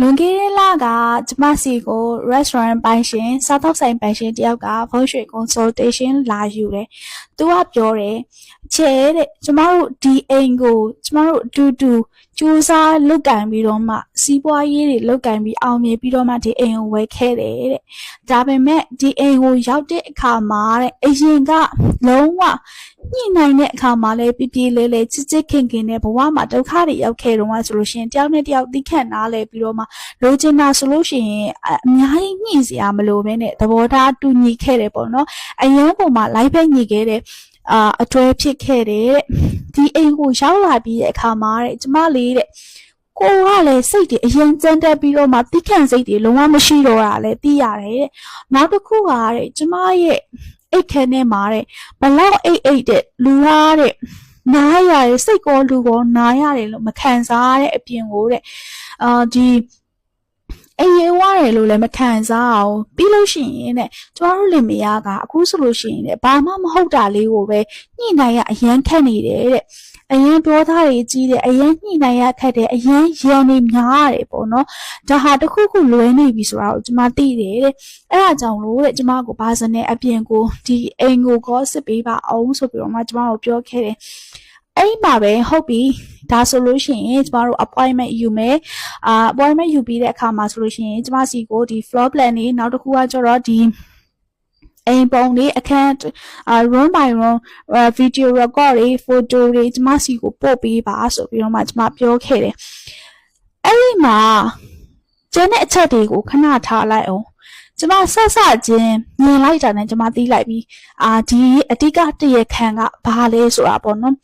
လွန်ခဲ့တဲ့လကကျမစီကို restaurant ပိုင်ရှင်စားသောက်ဆိုင်ပိုင်ရှင်တယောက်က voice rate consultation လာယူတယ်။သူကပြောတယ်ချဲတဲ့ကျမတို့ဒီအိမ်ကို ကျမတို့အတူတူစူးစမ်းလုပ်ကင်ပြီးတော့မှစီးပွားရေးတွေလုပ်ကင်ပြီးအောင်မြင်ပြီးတော့မှဒီအိမ်ကိုဝယ်ခဲ့တယ်တဲ့။ဒါပေမဲ့ဒီအိမ်ကိုရောက်တဲ့အခါမှာတဲ့အရင်ကလုံးဝ ညှိနှိုင်းတဲ့အခါမှာလည်းပြပြလဲလဲချစ်ချစ်ခင်ခင်နဲ့ဘဝမှာဒုက္ခတွေရောက်ခဲ့တော့မှဆိုလို့ရှိရင်တယောက်နဲ့တယောက်သိခန့်နားလဲပြီးတော့မှလိုချင်တာဆိုလို့ရှိရင်အအများကြီးညှိစရာမလိုဘဲနဲ့သဘောထားတူညီခဲ့တယ်ပေါ့နော်အရင်ပုံမှာ live ပဲညှိခဲ့တဲ့အာအတွဲဖြစ်ခဲ့တယ်တဲ့ဒီအိမ်ကိုရောက်လာပြီးတဲ့အခါမှာတဲ့ကျမလေးတဲ့ ကိုကလည်းစိတ်တွေအရင်ကြမ်းတက်ပြီးတော့မှတိခန့်စိတ်တွေလုံးဝမရှိတော့တာလည်းသိရတယ်တဲ့နောက်တစ်ခုကတဲ့ကျမရဲ့အိတ်ခမ်းထဲမှာတဲ့ဘလောက်အိတ်အိတ်တဲ့လူလားတဲ့နားရတယ်စိတ်ကောလူကောနားရတယ်လို့မခံစားရတဲ့အပြင်ကိုတဲ့အာဒီအေးရွားတယ်လို့လည်းမခံစားအောင်ပြီးလို့ရှိရင်တဲ့ကျမတို့လင်မယားကအခုဆိုလို့ရှိရင်တဲ့ဘာမှမဟုတ်တာလေးကိုပဲညှိနှိုင်းရအရန်ခက်နေတယ်တဲ့ အရင်ပြောသားတွေကြီးတယ်အရင်ညှိနှိုင်းရခက်တယ်အရင်ရန်နေများရတယ်ပေါ့နော်ဒါဟာတစ်ခုခုလွဲနေပြီဆိုတာကိုကျမသိတယ်တဲ့အဲ့ဒါကြောင့်လို့တဲ့ကျမကိုဘာစနဲ့အပြင်ကိုဒီအိမ်ကိုကောစစ်ပေးပါအောင်ဆိုပြီးတော့မှကျမကိုပြောခဲ့တယ်အဲ့မှာပဲဟုတ်ပြီဒါဆိုလို့ရှိရင်ကျမတို့ appointment ယူမယ်အာ appointment ယူပြီးတဲ့အခါမှာဆိုလို့ရှိရင်ကျမစီကိုဒီ floor plan နေနောက်တစ်ခုကကျတော့ဒီ အိမ်ပုံလေးအခန်းအာ room by room video record တွေ photo တွေကျမစီကိုပို့ပေးပါဆိုပြီးတော့မှကျမပြောခဲ့တယ်အဲ့ဒီမှာကျန်တဲ့အချက်တွေကိုခဏထားလိုက်အောင် ကျမဆက်ဆချင်းမြင်လိုက်တာနဲ့ကျမသိလိုက်ပြီအာဒီအတိကတရခံကဘာလဲဆိုတာပေါ့နော်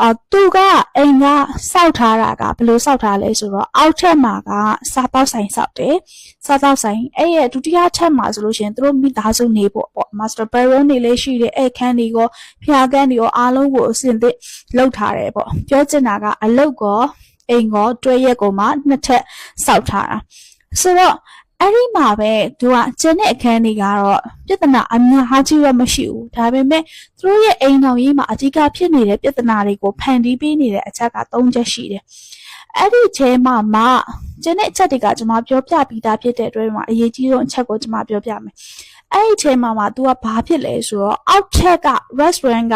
အာသူကအိမ်ကစောက်ထားတာကဘယ်လိုစောက်ထားလဲဆိုတော့အောက်ထက်မှာကစားပေါက်ဆိုင်စောက်တယ်စားပေါက်ဆိုင်အဲ့ရဲ့ဒုတိယထပ်မှာဆိုလို့ရှိရင်သူတို့မိသားစုနေဖို့ပေါ့ master bedroom နေလေးရှိတယ်အဲ့ခန်းတွေရောဖျားကန်းတွေရောအားလုံးကိုအစင်သစ်လောက်ထားတယ်ပေါ့ပြောချင်တာကအလုတ်ကောအိမ်ကောတွဲရက်ကိုမှနှစ်ထပ်စောက်ထားတာဆိုတော့ အဲ့ဒီမှာပဲသူကကျန်တဲ့အခန်းတွေကတော့ပြဿနာအများကြီးတော့မရှိဘူးဒါပေမဲ့သူတို့ရဲ့အိမ်တော်ကြီးမှာအဓိကဖြစ်နေတဲ့ပြဿနာတွေကိုဖန်တီးပေးနေတဲ့အချက်က၃ချက်ရှိတယ်အဲ့ဒီထဲမှာမှကျန်တဲ့အချက်တွေကကျွန်မပြောပြပြီးသားဖြစ်တဲ့အတွက်မှာအရေးကြီးဆုံးအချက်ကိုကျွန်မပြောပြမယ်အဲ့ဒီထဲမှာမှ तू ကဘာဖြစ်လဲဆိုတော့အောက်ထက်က restaurant က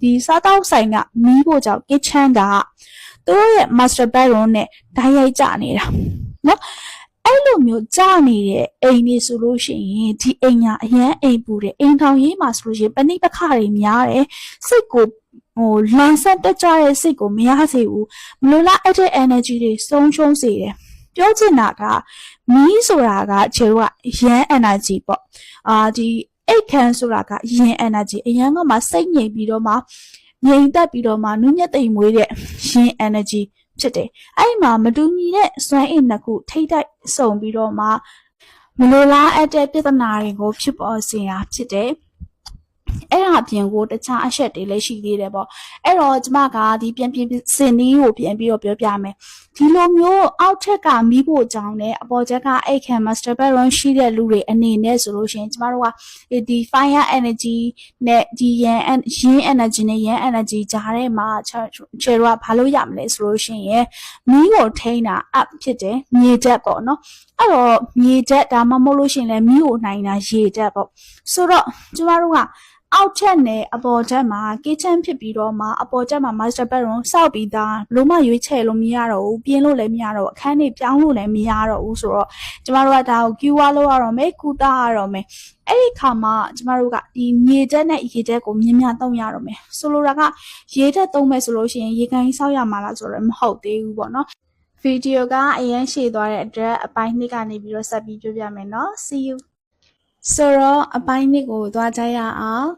ဒီစားတောက်ဆိုင်ကမီးဖို့ကြောင့် kitchen ကသူတို့ရဲ့ master bedroom နဲ့ဓာတ်ရိုက်ကြနေတာနော် အဲ့လိုမျိုးကြာနေတဲ့အိမ်တွေဆိုလို့ရှိရင်ဒီအိမ်ညာအရန်အိမ်ပူတယ်အိမ်ထောင်ရေးမှာဆိုလို့ရှိရင်ပဏိပခတွေများတယ်စိတ်ကိုဟိုလန်ဆက်တက်ကြတဲ့စိတ်ကိုမရစေဘူးမလိုလားအဲ့တဲ့ energy တွေဆုံးရှုံးစေတယ်ပြောချင်တာကမီးဆိုတာကခြေတော့ရန် energy ပေါ့အာဒီအိတ်ခမ်းဆိုတာကရန် energy အရန်ကမှစိတ်ငြိမ်ပြီးတော့မှငြိမ်သက်ပြီးတော့မှနုညက်သိမ်မွေးတဲ့ရန် energy ဖြစ်တယ်။အဲ့ဒီမှာမတူညီတဲ့စွမ်းအင်နှစ်ခုထိတ်တိုက်စုံပြီးတော့မှမလိုလားအပ်တဲ့ပြဿနာတွေကိုဖြစ်ပေါ်စေတာဖြစ်တယ်။ အဲ့ဒါအပြင်ကိုတခြားအချက်တွေလည်းရှိသေးတယ်ပေါ့အဲ့တော့ကျမကဒီပြန်ပြန်စင်နီးကိုပြန်ပြီးတော့ပြောပြမယ်ဒီလိုမျိုးအောက်ထက်ကမီးဖို့ကြောင်းနဲ့အပေါ်ချက်ကအိတ်ခံ master bedroom ရှိတဲ့လူတွေအနေနဲ့ဆိုလို့ရှိရင်ကျမတို့ကဒီ fire energy နဲ့ဒီ yin yin energy နဲ့ yang energy ကြားထဲမှာချေတို့ကဘာလို့ရမလဲဆိုလို့ရှိရင်မီးကိုထိန်းတာ up ဖြစ်တယ်မြေချက်ပေါ့နော်အဲ့တော့မြေချက်ဒါမှမဟုတ်လို့ရှိရင်လည်းမီးကိုနိုင်တာရေချက်ပေါ့ဆိုတော့ကျမတို့က အောက်ထက်နဲ့အပေါ်ထက်မှာ kitchen ဖြစ်ပြီးတော့မှအပေါ်ထက်မှာ master bedroom စောက်ပြီးသားလုံးမရွေးချယ်လို့မရတော့ဘူးပြင်းလို့လည်းမရတော့ဘူးအခန်းတွေပြောင်းလို့လည်းမရတော့ဘူးဆိုတော့ကျမတို့ကဒါကို QR လောက်ရတော့မယ်ကုသရတော့မယ်အဲ့ဒီခါမှာကျမတို့ကဒီမြေတက်နဲ့ရေတက်ကိုမြင်များသုံးရတော့မယ်ဆိုလိုတာကရေတက်သုံးမယ်ဆိုလို့ရှိရင်ရေကန်ကြီးစောက်ရမှာလားဆိုတော့မဟုတ်သေးဘူးပေါ့နော်ဗီဒီယိုကအရင်ရှည်သွားတဲ့အတွက်အပိုင်းနှစ်ကနေပြီးတော့ဆက်ပြီးပြောပြမယ်နော် see you ဆိုတော့အပိုင်းနှစ်ကိုသွားကြရအောင်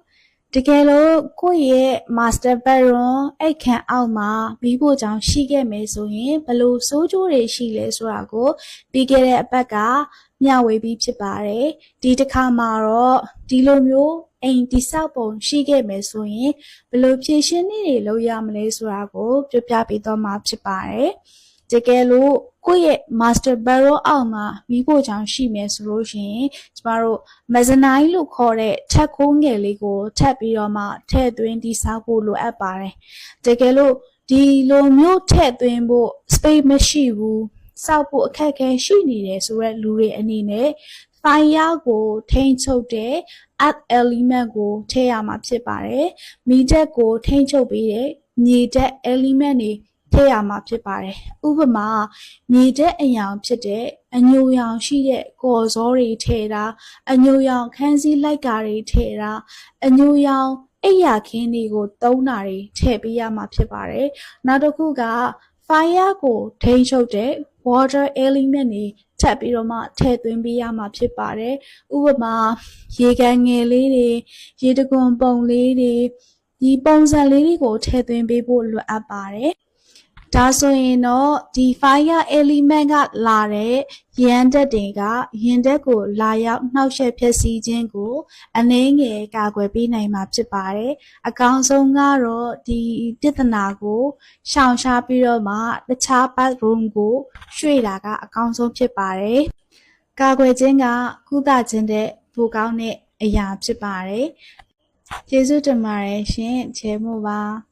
တကယ်လို့ကိုယ့်ရဲ့ master bedroom အိတ်ခန့်အောက်မှာမိဖို့ကြောင့်ရှိခဲ့မယ်ဆိုရင်ဘလို့စိုးကျိုးတွေရှိလဲဆိုတာကိုပြီးခဲ့တဲ့အပတ်ကမျှဝေပြီးဖြစ်ပါတယ်ဒီတစ်ခါမှာတော့ဒီလိုမျိုးအိမ်တိဆောက်ပုံရှိခဲ့မယ်ဆိုရင်ဘလို့ဖြည့်ရှင်းနေတွေလုပ်ရမလဲဆိုတာကို ပြောပြပေးတော့မှာဖြစ်ပါတယ် တကယ်လို့ကိုယ့်ရဲ့ master barrel အောက်မှာမိဖို့ချောင်ရှိမယ်ဆိုလို့ရှိရင်ကျမတို့ mezzanine လို့ခေါ်တဲ့ထပ်ခိုးငယ်လေးကိုထပ်ပြီးတော့မှထည့်သွင်းတည်ဆောက်ဖို့လိုအပ်ပါတယ်တကယ်လို့ဒီလိုမျိုးထည့်သွင်းဖို့ space မရှိဘူးစောက်ဖို့အခက်အခဲရှိနေတယ်ဆိုတဲ့လူတွေအနေနဲ့ fire ကိုထိန်းချုပ်တဲ့ earth element ကိုထည့်ရမှာဖြစ်ပါတယ်။မိဓာတ်ကိုထိန်းချုပ်ပေးတဲ့မြေဓာတ် element တွေ ထည့်ရမှာဖြစ်ပါတယ်။ဥပမာမြေဓာတ်အယောင်ဖြစ်တဲ့အညိုရောင်ရှိတဲ့ကော်ဇောတွေထည့်တာအညိုရောင်ခန်းစည်းလိုက်ကာတွေထည့်တာအညိုရောင်အိယာခင်းတွေကိုသုံးတာတွေထည့်ပေးရမှာဖြစ်ပါတယ်။နောက်တစ်ခုက fire ကိုထိန်းချုပ်တဲ့ water element တွေထပ်ပြီးတော့မှထည့်သွင်းပေးရမှာဖြစ်ပါတယ်။ဥပမာရေကန်ငယ်လေးတွေရေတကွန်ပုံလေးတွေဒီပုံစံလေးတွေကိုထည့်သွင်းပေးဖို့လိုအပ်ပါတယ်။ ဒါဆိုရင်တော့ဒီ fire element ကလာတဲ့ရန်တက်တွေကရန်တက်ကိုလာရောက်နှောက်ယှက်ဖျက်ဆီးခြင်းကိုအနှင်းငယ်ကာကွယ်ပေးနိုင်မှာဖြစ်ပါတယ်။အကောင်းဆုံးကတော့ဒီပြဿနာကိုရှောင်ရှားပြီးတော့မှတခြား bathroom ကိုရွှေ့တာကအကောင်းဆုံးဖြစ်ပါတယ်။ကာကွယ်ခြင်းကကုသခြင်းတဲ့ပိုကောင်းတဲ့အရာဖြစ်ပါတယ်။ကျေးဇူးတင်ပါတယ်ရှင်။ချေမို့ပါ။